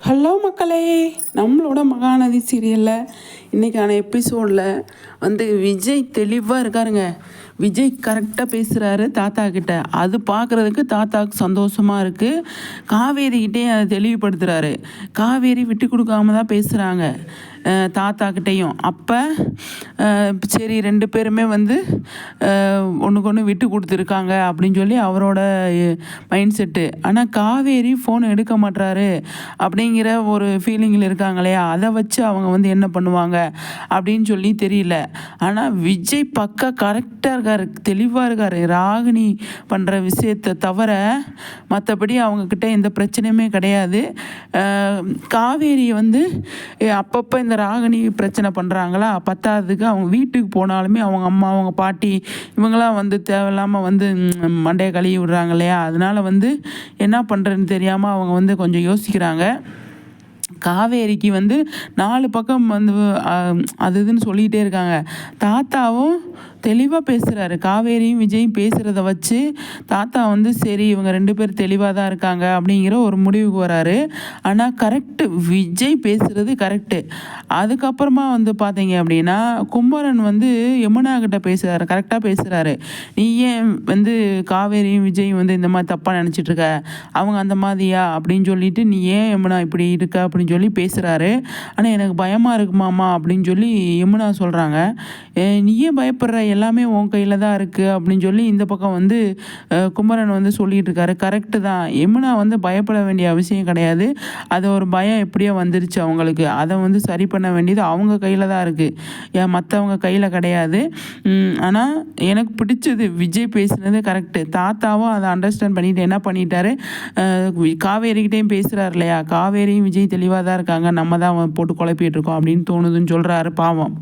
Hello மக்களே. நம்மளோட மகாநதி சீரியலில் இன்றைக்கான எபிசோடில் வந்து விஜய் தெளிவாக இருக்காருங்க. விஜய் கரெக்டாக பேசுகிறாரு தாத்தா கிட்ட. அது பார்க்குறதுக்கு தாத்தாவுக்கு சந்தோஷமாக இருக்குது காவேரிக்கிட்டே அதை தெளிவுபடுத்துகிறாரு காவேரி விட்டு கொடுக்காம தான் பேசுகிறாங்க தாத்தாக்கிட்டேயும். அப்போ சரி ரெண்டு பேருமே வந்து ஒன்றுக்கு ஒன்று விட்டு கொடுத்துருக்காங்க அப்படின்னு சொல்லி அவரோட மைண்ட் செட்டு ஆனால் காவேரி ஃபோன் எடுக்க மாட்டாரு அப்படிங்கிற ஒரு ஃபீலிங்கில் இருக்காங்க இல்லையா? அதை வச்சு அவங்க வந்து என்ன பண்ணுவாங்க அப்படின்னு சொல்லி தெரியல. ஆனால் விஜய் பக்கா கரெக்டாக இருக்கார். தெளிவாக இருக்கார். ராகினி பண்ணுற விஷயத்தை தவிர மற்றபடி அவங்கக்கிட்ட எந்த பிரச்சனையுமே கிடையாது. காவேரி வந்து அப்பப்போ இந்த ராகினி பிரச்சனை பண்ணுறாங்களா பத்தாததுக்கு அவங்க வீட்டுக்கு போனாலுமே அவங்க அம்மா அவங்க பாட்டி இவங்களாம் வந்து தேவையில்லாமல் வந்து மண்டையை கழுவி விடுறாங்க இல்லையா? அதனால் வந்து என்ன பண்ணுறதுன்னு தெரியாமல் அவங்க வந்து கொஞ்சம் யோசிக்கிறாங்க. காவேரிக்கு வந்து நாலு பக்கம் வந்து அது இதுன்னு சொல்லிகிட்டே இருக்காங்க. தாத்தாவும் தெளிவாக பேசுகிறாரு காவேரியும் விஜயும் பேசுகிறத வச்சு தாத்தா வந்து சரி இவங்க ரெண்டு பேர் தெளிவாக தான் இருக்காங்க அப்படிங்கிற ஒரு முடிவுக்கு வராரு. ஆனால் கரெக்டு விஜய் பேசுகிறது கரெக்டு அதுக்கப்புறமா வந்து பார்த்தீங்க அப்படின்னா கும்பரன் வந்து யமுனா கிட்ட பேசுகிறாரு கரெக்டாக பேசுகிறாரு நீ ஏன் வந்து காவேரியும் விஜயும் வந்து இந்த மாதிரி தப்பாக நினச்சிட்ருக்க அவங்க அந்த மாதிரியா? அப்படின்னு சொல்லிட்டு நீ ஏன் யமுனா இப்படி இருக்க? அப்படின்னு சொல்லி பேசுகிறாரு ஆனால் எனக்கு பயமாக இருக்குமாம்மா அப்படின்னு சொல்லி யமுனா சொல்கிறாங்க நீ ஏன் பயப்படுற? எல்லாமே உன் கையில் தான் இருக்குது அப்படின்னு சொல்லி இந்த பக்கம் வந்து குமரன் வந்து சொல்லிகிட்டு இருக்காரு. கரெக்டு தான். யமுனா வந்து பயப்பட வேண்டிய அவசியம் கிடையாது. அது ஒரு பயம் எப்படியோ வந்துருச்சு அவங்களுக்கு. அதை வந்து சரி பண்ண வேண்டியது அவங்க கையில் தான் இருக்குது ஏன் மற்றவங்க கையில் கிடையாது. ஆனால் எனக்கு பிடிச்சது விஜய் பேசுனது கரெக்டு தாத்தாவும் அதை அண்டர்ஸ்டாண்ட் பண்ணிட்டு என்ன பண்ணிட்டாரு? காவேரிக்கிட்டேயும் பேசுகிறார் இல்லையா? காவேரியும் விஜய் தெளிவாக தான் இருக்காங்க. நம்ம தான் போட்டு குழப்பிட்டு இருக்கோம் அப்படின்னு தோணுதுன்னு சொல்கிறாரு பாவம்.